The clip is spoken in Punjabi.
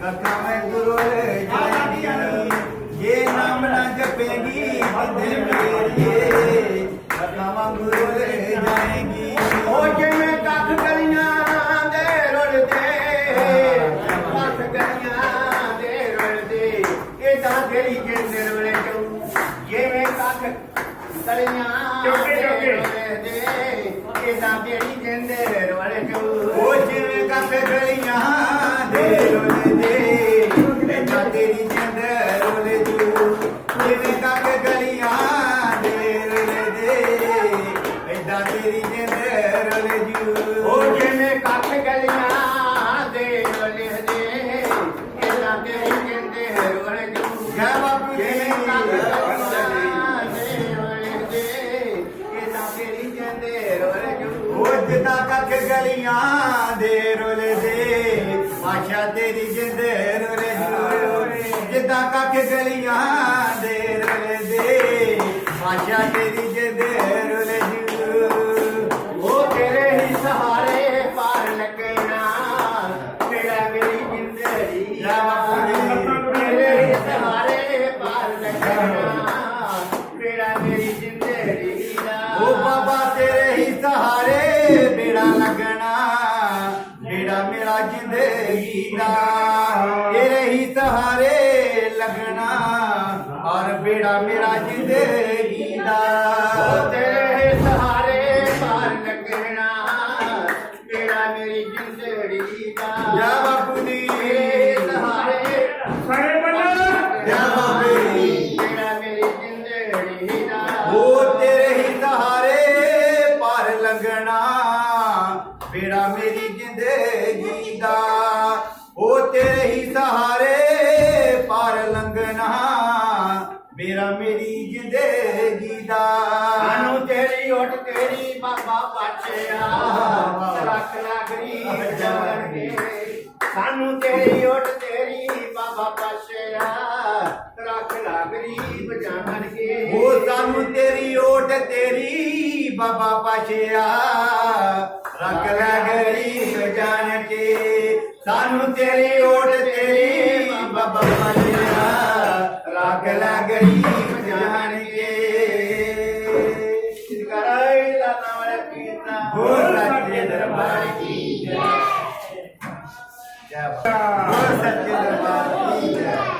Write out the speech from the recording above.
ਕੱਖਾਂ ਮੈਂ ਗੁਰੂ ਲੈ ਜਾਏਗੀ ਇਹ ਨਾਮ ਨਾ ਜਪੇਗੀ ਜਿੰਦੇ ਮੇਰੀਏ ਕੱਖਾਂ ਮੈਂ ਗੁਰੂ ਲੈ ਜਾਏਗੀ ਉਹ ਜਿਵੇਂ ਕੱਖ ਗਲੀਆਂ ਦੇ ਰੁਲਦੇ ਕੱਖ ਗਲੀਆਂ ਦੇ ਰੁਲਦੇ ਇਦਾਂ ਤੇਰੀ ਜਿੰਦਰ ਵੇਲੇ ਚੋਂ। ਜਿਵੇਂ ਕੱਖ ਗਲੀਆਂ ਚੌਕੇ, ਚੌਕੇ। ਤੇਰੀ ਜਿੰਦ ਰੋਲੇ ਜੂ ਜਿਵੇਂ ਕੱਖ ਗਲੀਆਂ ਦੇ ਰੋਲੇ ਦੇ ਏਦਾਂ ਤੇਰੀ ਜਿੰਦ ਰੋਲੇ ਜੂ ਉਹ ਜਿਵੇਂ ਕੱਖ ਗਲੀਆਂ ਦੇ ਰੁਲਦੇ ਇਦਾਂ ਤੇਰੀ ਜਿੰਦਰ ਵਾਲੇ ਚੋਂ ਜੈ ਬਾਪੂ ਜੀ। ਦੇ ਜਿੱਦਾਂ ਕੱਖ ਗਲੀਆਂ ਦੇ ਰੋਲੇ ਦੇ ਆਸ਼ਾ ਤੇਰੀ ਜਿੰਦ ਰੋਲੇ ਜੂ ਜਿੱਦਾਂ ਕੱਖ ਗਲੀਆਂ ਦੇ ਰੋਲੇ ਦੇ ਆਸ਼ਾ ਤੇਰੀ ਜਿੰਦ ਰੋਲੇ ਜੂ। ਉਹ ਤੇਰੇ ਹੀ ਸਹਾਰੇ ਪਾਰ ਲੱਗਣਾ ਮੇਰਾ ਮੇਰੀ ਜ਼ਿੰਦਗੀ। ਤੇਰੇ ਹੀ ਸਹਾਰੇ ਪਾਰ ਲੱਗਣਾ ਮੇਰਾ ਮੇਰੀ ਜ਼ਿੰਦਗੀ ਦਾ। ਉਹ ਬਾਬਾ ਤੇਰੇ ਹੀ ਸਹਾਰੇ ਬੇੜਾ ਲੱਗਣਾ ਬੇੜਾ ਮੇਰਾ ਜ਼ਿੰਦਗੀ ਦਾ। ਬੇੜਾ ਮੇਰਾ ਜ਼ਿੰਦਗੀ ਦਾ। ਤੇਰੇ ਸਹਾਰੇ ਪਾਰ ਲੱਗਣਾ ਮੇਰਾ ਮੇਰੀ ਜ਼ਿੰਦਗੀ ਦਾ। ਜੈ ਬਾਪੂ ਜੀ। ਤੇਰੇ ਸਹਾਰੇ ਸਾਰੇ ਬੰਦਾ ਜੈ ਬਾਬੇ ਜੀ। ਮੇਰਾ ਮੇਰੀ ਜ਼ਿੰਦਗੀ ਦਾ। ਉਹ ਤੇਰੇ ਹੀ ਸਹਾਰੇ ਪਾਰ ਲੰਘਣਾ ਬੇੜਾ ਮੇਰੀ ਜ਼ਿੰਦਗੀ ਦਾ। ਉਹ ਤੇਰੇ ਹੀ ਸਹਾਰੇ ਮੇਰਾ ਮੇਰੀ ਜ਼ਿੰਦਗੀ ਦਾ। ਸਾਨੂੰ ਤੇਰੀ ਓਟ ਤੇਰੀ ਬਾਬਾ ਪਾਛਿਆ ਰੱਖ ਲਾ ਗਰੀਬ ਕੇ ਸਾਨੂੰ ਤੇਰੀ ਓਟ ਤੇਰੀ ਬਾਬਾ ਪਾਛਿਆ ਰੱਖ ਲਾ ਗਰੀਬ ਜਾਣ ਕੇ ਉਹ ਸਾਨੂੰ ਤੇਰੀ ਓਟ ਤੇਰੀ ਬਾਬਾ ਪਾਸ਼ਿਆ ਰੱਖ ਲੈ ਗਰੀਬ ਜਾਣ ਕੇ ਸਾਨੂੰ ਤੇਰੀ ਓਟ ਤੇਰੀ ਬਾਬਾ ਪਾਸ਼ਿਆ ਗਰੀਬ ਜਾਣੀਏ। ਕਰਾਇ ਲਾ ਨਾਮਰੇ ਪੀਤਾ। ਹੋਰ ਸੱਚੇ ਦਰਬਾਰ ਕੀ ਜੈ। ਜੈ ਹੋਰ ਸੱਚੇ ਦਰਬਾਰ ਕੀ ਜੈ।